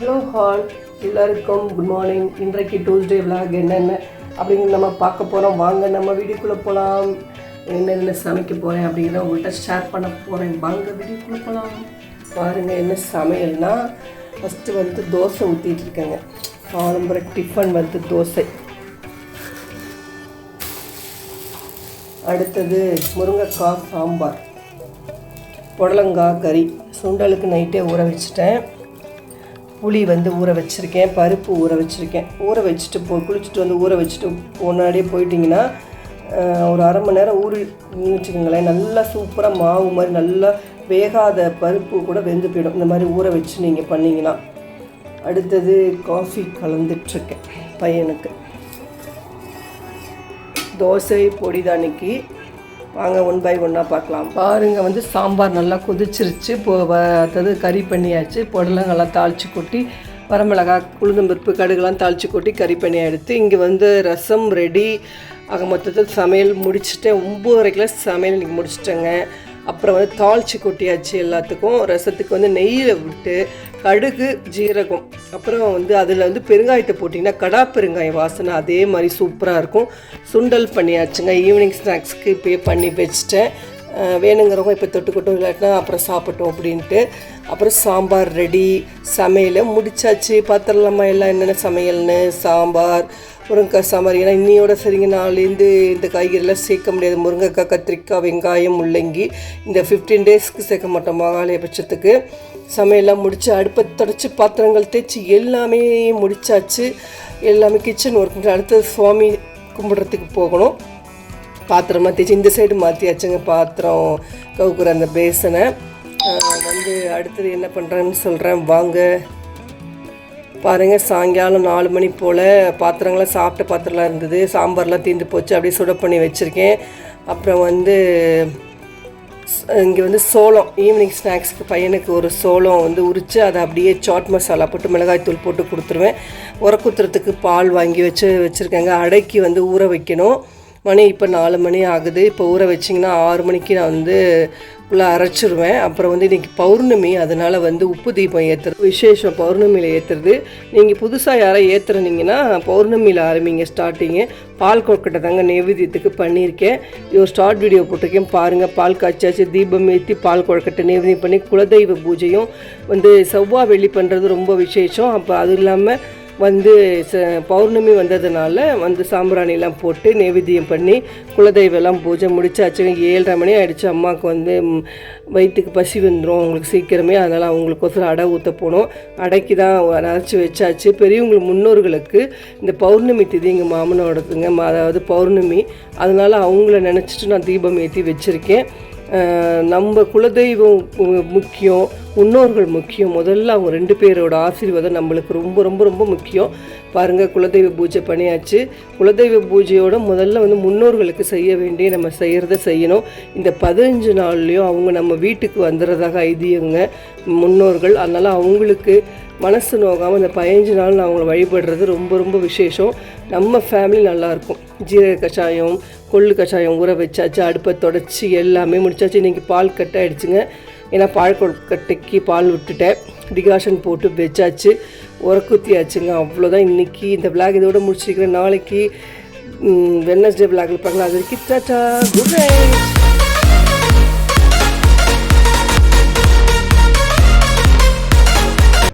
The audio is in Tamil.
ஹலோ ஹால் எல்லாருக்கும் குட் மார்னிங் இன்றைக்கு டியூஸ்டே விலாக் என்னென்ன அப்படின்னு நம்ம பார்க்க போகிறோம் வாங்க நம்ம வீடியோக்குள்ளே போகலாம் என்னென்ன சமைக்க போகிறேன் அப்படிங்கிறத உங்கள்கிட்ட ஷேர் பண்ண போகிறேன் வாங்க வீடியோக்குள்ளே போகலாம் பாருங்கள் என்ன சமையல்னா ஃபஸ்ட்டு வந்து தோசை ஊற்றிட்டு இருக்கேங்க. காலம்புற டிஃபன் வந்து தோசை. அடுத்தது முருங்கைக்காய் சாம்பார். புடலங்காய் கறி. சுண்டலுக்கு நைட்டே ஊற வச்சுட்டேன். புளி வந்து ஊற வச்சுருக்கேன் பருப்பு ஊற வச்சுருக்கேன். ஊற வச்சுட்டு போ குளிச்சுட்டு வந்து ஊற வச்சுட்டு முன்னாடியே போயிட்டிங்கன்னா ஒரு அரை மணி நேரம் ஊறி வச்சுக்கோங்களேன் நல்லா சூப்பராக மாவு மாதிரி நல்லா வேகாத பருப்பு கூட வெந்து போயிடும். இந்த மாதிரி ஊற வச்சு நீங்கள் பண்ணிங்கன்னா. அடுத்தது காஃபி கலந்துட்ருக்கேன் பையனுக்கு. தோசை பொடிதானிக்கு வாங்க ஒன் பை ஒன்னாக பார்க்கலாம். பாருங்கள் வந்து சாம்பார் நல்லா கொதிச்சிருச்சு. இப்போ அதாவது அடுத்தது கறி பண்ணியாச்சு. புடலங்கெல்லாம் தாளித்து கொட்டி வரமிளகாய் உளுந்தம்பருப்பு கடுகுலாம் தாளித்து கொட்டி கறி பண்ணி எடுத்து இங்கே வந்து ரசம் ரெடி ஆக மொத்தத்தில் சமையல் முடிச்சுட்டேன். ஒம்பது வரைக்கும் சமையல் இன்றைக்கி முடிச்சிட்டேங்க. அப்புறம் வந்து தாளிச்சு கொட்டியாச்சு எல்லாத்துக்கும். ரசத்துக்கு வந்து நெய்யில் விட்டு கடுகு ஜீரகம் அப்புறம் வந்து அதில் வந்து பெருங்காயத்தை போட்டிங்கன்னா கடா பெருங்காய வாசனை அதே மாதிரி சூப்பராக இருக்கும். சுண்டல் பண்ணியாச்சுங்க ஈவினிங் ஸ்நாக்ஸ்க்கு இப்போயே பண்ணி வச்சுட்டேன். வேணுங்கிறவங்க இப்போ தொட்டுக்கட்டும் இல்லாட்டினா அப்புறம் சாப்பிட்டோம் அப்படின்ட்டு. அப்புறம் சாம்பார் ரெடி சமையலை முடிச்சாச்சு. பார்த்துடலாமா எல்லாம் என்னென்ன சமையல்னு? சாம்பார் முருங்கைக்காய் சாம்பார். ஏன்னா இன்னையோட சரிங்க நாள்லேருந்து இந்த காய்கறிலாம் சேர்க்க முடியாது. முருங்கைக்காய் கத்திரிக்காய் வெங்காயம் முள்ளங்கி. இந்த ஃபிஃப்டீன் டேஸ்க்கு சேர்க்க மாட்டோம் மகாலய பட்சத்துக்கு. சமையல்லாம் முடித்து அடுப்பை தொடச்சி பாத்திரங்கள் தேய்ச்சி எல்லாமே முடிச்சாச்சு. எல்லாமே கிச்சன் ஒர்க் அடுத்தது சுவாமி கும்பிட்றதுக்கு போகணும். பாத்திரமாக தேய்ச்சி இந்த சைடு மாற்றியாச்சுங்க பாத்திரம். கவுக்குற அந்த பேசனை வந்து அடுத்தது என்ன பண்ணுறேன்னு சொல்கிறேன் வாங்க. பாருங்கள் சாயங்காலம் நாலு மணி போல் பாத்திரங்கள்லாம் சாப்பிட்ட பாத்திரம்லாம் இருந்தது. சாம்பார்லாம் தீர்ந்து போச்சு. அப்படியே சுட பண்ணி வச்சுருக்கேன். அப்புறம் வந்து இங்கே வந்து சோளம். ஈவினிங் ஸ்நாக்ஸ்க்கு பையனுக்கு ஒரு சோளம் வந்து உரித்து அதை அப்படியே சாட் மசாலா போட்டு மிளகாய் தூள் போட்டு கொடுத்துருவேன். உரக்குத்துறதுக்கு பால் வாங்கி வச்சு வச்சுருக்கேங்க. அடைக்கு வந்து ஊற வைக்கணும். மணி இப்போ நாலு மணி ஆகுது. இப்போ ஊற வச்சிங்கன்னா ஆறு மணிக்கு நான் வந்து உள்ள அரைச்சிருவேன். அப்புறம் வந்து இன்றைக்கி பௌர்ணமி அதனால் வந்து உப்பு தீபம் ஏற்றுறது விசேஷம் பௌர்ணமியில் ஏற்றுறது நீங்கள் புதுசாக யாரை ஏற்றுறனீங்கன்னா பௌர்ணமியில் ஆரம்பிங்க ஸ்டார்டிங்கு பால் கொழுக்கட்டை தாங்க நெய்வேத்தியத்துக்கு பண்ணியிருக்கேன். இது ஒரு ஸ்டார்ட் வீடியோ போட்டிருக்கேன். பாருங்கள் பால் காய்ச்சாச்சு தீபம் ஏற்றி பால் கொழுக்கட்டை நெய்வேத்தியம் பண்ணி குலதெய்வ பூஜையும் வந்து செவ்வாய் வெள்ளி பண்ணுறது ரொம்ப விசேஷம். அப்போ அது இல்லாமல் வந்து ச பௌர்ணமி வந்ததுனால வந்து சாம்பிராணிலாம் போட்டு நைவேத்தியம் பண்ணி குலதெய்வம்லாம் பூஜை முடிச்சாச்சு. ஏழரை மணி ஆகிடுச்சு அம்மாவுக்கு வந்து வயிற்றுக்கு பசி வந்துடும் அவங்களுக்கு சீக்கிரமே. அதனால் அவங்களுக்கு அவங்களுக்கோசரம் அடை ஊற்ற போனோம். அடைக்கு தான் அரைச்சி வச்சாச்சு. பெரியவங்களுக்கு முன்னோர்களுக்கு இந்த பௌர்ணமி திதி எங்கள் மாமனோடதுங்க அதாவது பௌர்ணமி. அதனால் அவங்கள நினச்சிட்டு நான் தீபம் ஏற்றி வச்சுருக்கேன். நம்ம குலதெய்வம் முக்கியம் முன்னோர்கள் முக்கியம். முதல்ல அவங்க ரெண்டு பேரோட ஆசீர்வாதம் நம்மளுக்கு ரொம்ப ரொம்ப ரொம்ப முக்கியம். பாருங்கள் குலதெய்வ பூஜை பண்ணியாச்சு. குலதெய்வ பூஜையோட முதல்ல வந்து முன்னோர்களுக்கு செய்ய வேண்டிய நம்ம செய்கிறத செய்யணும். இந்த பதினஞ்சு நாள்லேயும் அவங்க நம்ம வீட்டுக்கு வந்துடுறதாக ஐதீகங்க முன்னோர்கள். அதனால் அவங்களுக்கு மனசு நோகாமல் இந்த பதினஞ்சு நாள் நான் அவங்கள வழிபடுறது ரொம்ப ரொம்ப விசேஷம். நம்ம ஃபேமிலி நல்லாயிருக்கும் ஜீரக கஷாயம் கொள்ளு கஷாயம் ஊற வச்சாச்சு அடுப்பை தொடச்சி எல்லாமே முடிச்சாச்சு. இன்றைக்கி பால் கட் ஆகிடுச்சுங்க ஏன்னா பால் கொழுக்கட்டைக்கு பால் விட்டுட்டேன். டிகாஷன் போட்டு வச்சாச்சு. உரக்குத்தியாச்சுங்க. அவ்வளோதான் இன்றைக்கி இந்த விளாக் இதோட முடிச்சிருக்கிறேன். நாளைக்கு வெட்னஸ்டே விளாகில் பார்க்கலாம். அது வரைக்கும் டாட்டா குட் நைட்.